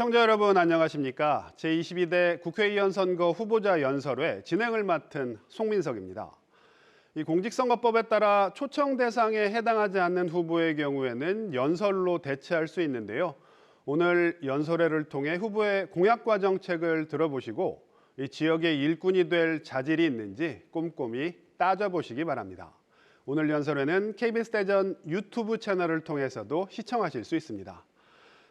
시청자 여러분 안녕하십니까? 제22대 국회의원 선거 후보자 연설회 진행을 맡은 송민석입니다. 이 공직선거법에 따라 초청 대상에 해당하지 않는 후보의 경우에는 연설로 대체할 수 있는데요. 오늘 연설회를 통해 후보의 공약과 정책을 들어보시고 이 지역의 일꾼이 될 자질이 있는지 꼼꼼히 따져보시기 바랍니다. 오늘 연설회는 KBS 대전 유튜브 채널을 통해서도 시청하실 수 있습니다.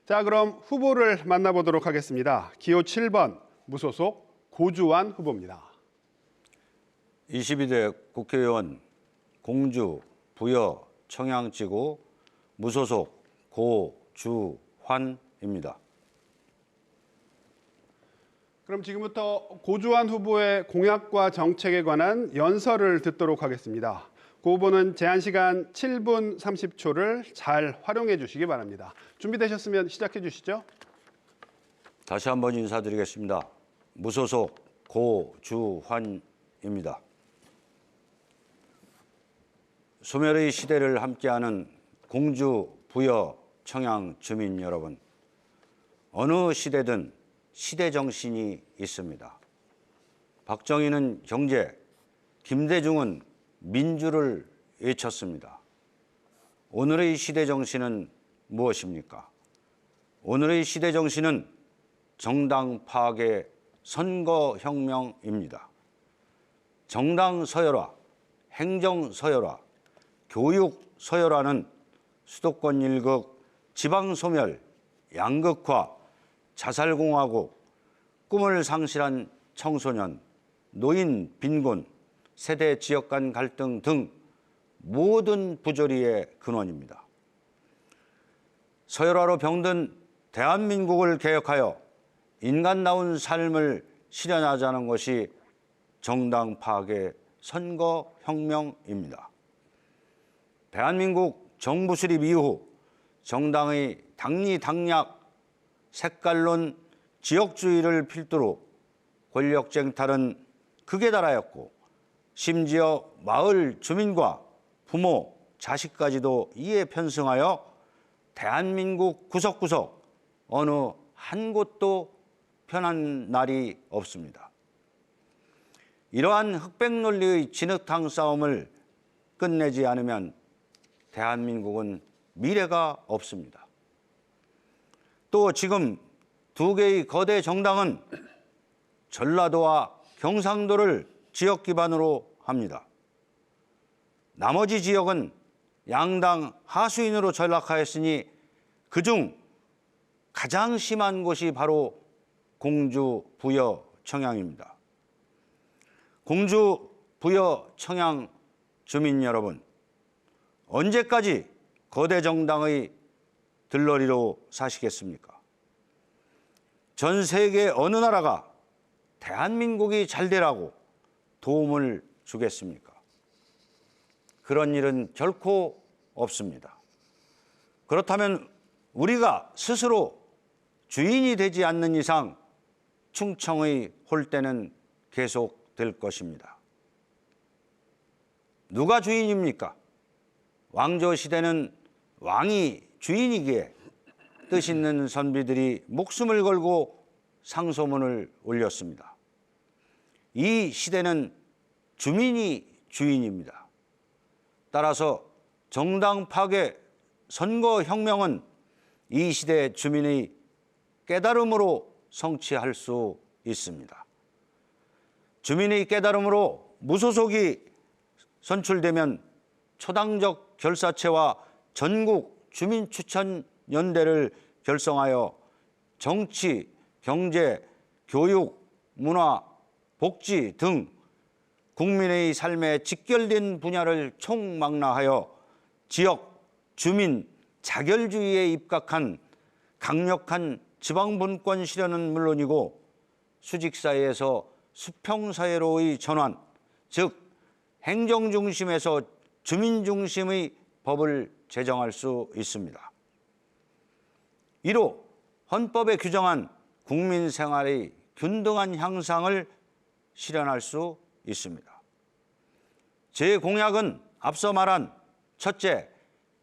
자, 그럼 후보를 만나보도록 하겠습니다. 기호 7번 무소속 고주환 후보입니다. 22대 국회의원 공주 부여 청양지구 무소속 고주환입니다. 그럼 지금부터 고주환 후보의 공약과 정책에 관한 연설을 듣도록 하겠습니다. 고 후보는 제한 시간 7분 30초를 잘 활용해 주시기 바랍니다. 준비되셨으면 시작해 주시죠. 다시 한번 인사드리겠습니다. 무소속 고주환입니다. 소멸의 시대를 함께하는 공주 부여 청양 주민 여러분, 어느 시대든 시대 정신이 있습니다. 박정희는 경제, 김대중은 민주를 외쳤습니다. 오늘의 시대 정신은 무엇입니까? 오늘의 시대 정신은 정당 파괴 선거 혁명입니다. 정당 서열화, 행정 서열화, 교육 서열화는 수도권 일극, 지방 소멸, 양극화, 자살공화국, 꿈을 상실한 청소년, 노인 빈곤, 세대 지역 간 갈등 등 모든 부조리의 근원입니다. 서열화로 병든 대한민국을 개혁하여 인간다운 삶을 실현하자는 것이 정당 파괴 선거 혁명입니다. 대한민국 정부 수립 이후 정당의 당리당략, 색깔론, 지역주의를 필두로 권력 쟁탈은 극에 달하였고 심지어 마을 주민과 부모, 자식까지도 이에 편승하여 대한민국 구석구석 어느 한 곳도 편한 날이 없습니다. 이러한 흑백 논리의 진흙탕 싸움을 끝내지 않으면 대한민국은 미래가 없습니다. 또 지금 두 개의 거대 정당은 전라도와 경상도를 지역 기반으로 합니다. 나머지 지역은 양당 하수인으로 전락하였으니 그중 가장 심한 곳이 바로 공주 부여 청양입니다. 공주 부여 청양 주민 여러분, 언제까지 거대 정당의 들러리로 사시겠습니까? 전 세계 어느 나라가 대한민국이 잘 되라고 도움을 주겠습니까? 그런 일은 결코 없습니다. 그렇다면 우리가 스스로 주인이 되지 않는 이상 충청의 홀대는 계속 될 것입니다. 누가 주인입니까? 왕조 시대는 왕이 주인이기에 뜻 있는 선비들이 목숨을 걸고 상소문을 올렸습니다. 이 시대는 주민이 주인입니다. 따라서 정당 파괴 선거 혁명은 이 시대 주민의 깨달음으로 성취할 수 있습니다. 주민의 깨달음으로 무소속이 선출되면 초당적 결사체와 전국 주민 추천 연대를 결성하여 정치, 경제, 교육, 문화, 복지 등 국민의 삶에 직결된 분야를 총망라하여 지역, 주민, 자결주의에 입각한 강력한 지방분권 실현은 물론이고 수직사회에서 수평사회로의 전환, 즉 행정중심에서 주민중심의 법을 제정할 수 있습니다. 이로 헌법에 규정한 국민 생활의 균등한 향상을 실현할 수 있습니다. 제 공약은 앞서 말한 첫째,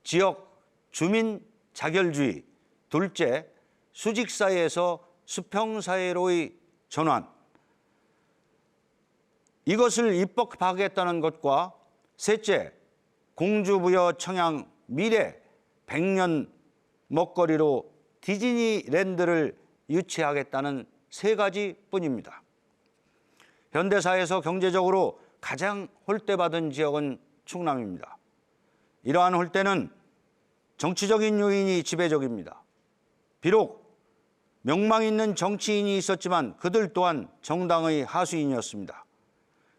지역 주민 자결주의, 둘째, 수직 사회에서 수평 사회로의 전환 이것을 입법하겠다는 것과 셋째 공주부여 청양 미래 100년 먹거리로 디즈니랜드를 유치하겠다는 세 가지 뿐입니다. 현대사에서 경제적으로 가장 홀대받은 지역은 충남입니다. 이러한 홀대는 정치적인 요인이 지배적입니다. 비록 명망 있는 정치인이 있었지만 그들 또한 정당의 하수인이었습니다.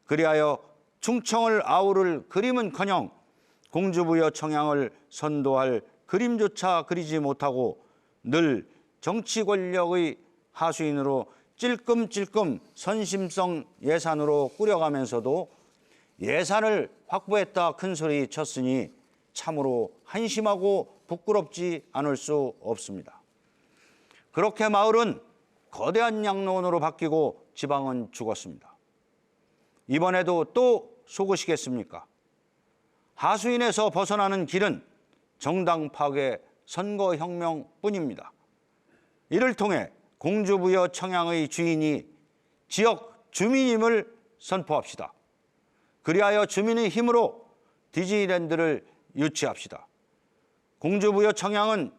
그리하여 충청을 아우를 그림은커녕 공주부여 청양을 선도할 그림조차 그리지 못하고 늘 정치 권력의 하수인으로 찔끔찔끔 선심성 예산으로 꾸려가면서도 예산을 확보했다 큰 소리 쳤으니 참으로 한심하고 부끄럽지 않을 수 없습니다. 그렇게 마을은 거대한 양로원으로 바뀌고 지방은 죽었습니다. 이번에도 또 속으시겠습니까? 하수인에서 벗어나는 길은 정당 파괴 선거혁명뿐입니다. 이를 통해 공주부여 청양의 주인이 지역 주민임을 선포합시다. 그리하여 주민의 힘으로 디즈니랜드를 유치합시다. 공주부여 청양은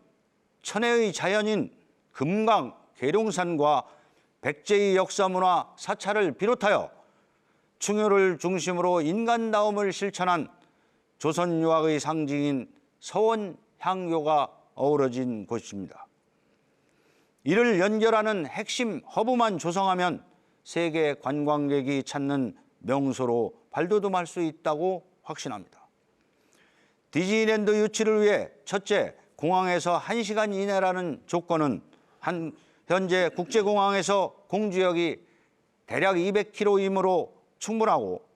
천혜의 자연인 금강, 계룡산과 백제의 역사문화 사찰을 비롯하여 충효를 중심으로 인간다움을 실천한 조선 유학의 상징인 서원 향교가 어우러진 곳입니다. 이를 연결하는 핵심 허브만 조성하면 세계 관광객이 찾는 명소로 발돋움할 수 있다고 확신합니다. 디즈니랜드 유치를 위해 첫째, 공항에서 1시간 이내라는 조건은 한 현재 국제공항에서 공주역이 대략 200km이므로 충분하고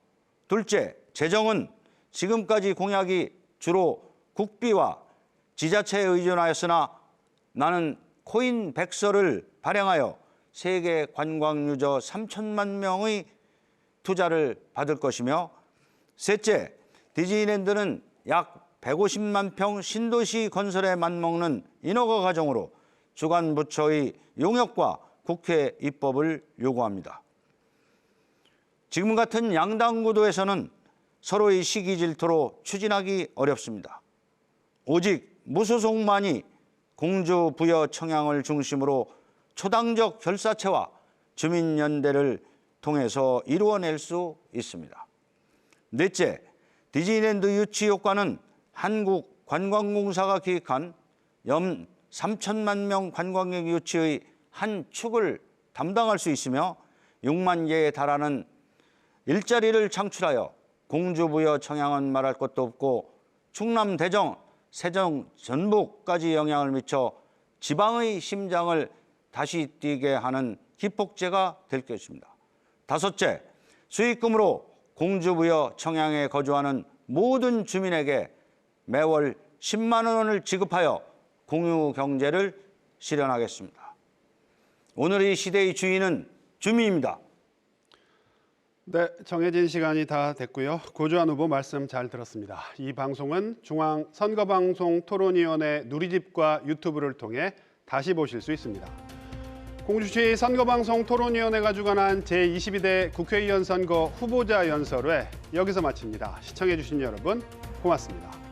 둘째, 재정은 지금까지 공약이 주로 국비와 지자체에 의존하였으나 나는 코인 백서를 발행하여 세계 관광 유저 3천만 명의 투자를 받을 것이며 셋째, 디즈니랜드는 약 150만 평 신도시 건설에 맞먹는 인허가 과정으로 주관 부처의 용역과 국회 입법을 요구합니다. 지금 같은 양당 구도에서는 서로의 시기 질투로 추진하기 어렵습니다. 오직 무소속만이 공주 부여 청양을 중심으로 초당적 결사체와 주민연대를 통해서 이루어낼 수 있습니다. 넷째, 디즈니랜드 유치 효과는 한국 관광공사가 기획한 연 3천만 명 관광객 유치의 한 축을 담당할 수 있으며 6만 개에 달하는 일자리를 창출하여 공주부여 청양은 말할 것도 없고 충남 대정, 세정, 전북까지 영향을 미쳐 지방의 심장을 다시 뛰게 하는 기폭제가 될 것입니다. 다섯째, 수익금으로 공주부여 청양에 거주하는 모든 주민에게 매월 10만 원을 지급하여 공유 경제를 실현하겠습니다. 오늘의 시대의 주인은 주민입니다. 네, 정해진 시간이 다 됐고요. 고주한 후보 말씀 잘 들었습니다. 이 방송은 중앙 선거방송 토론위원회 누리집과 유튜브를 통해 다시 보실 수 있습니다. 공주시 선거방송 토론위원회가 주관한 제22대 국회의원 선거 후보자 연설회 여기서 마칩니다. 시청해주신 여러분 고맙습니다.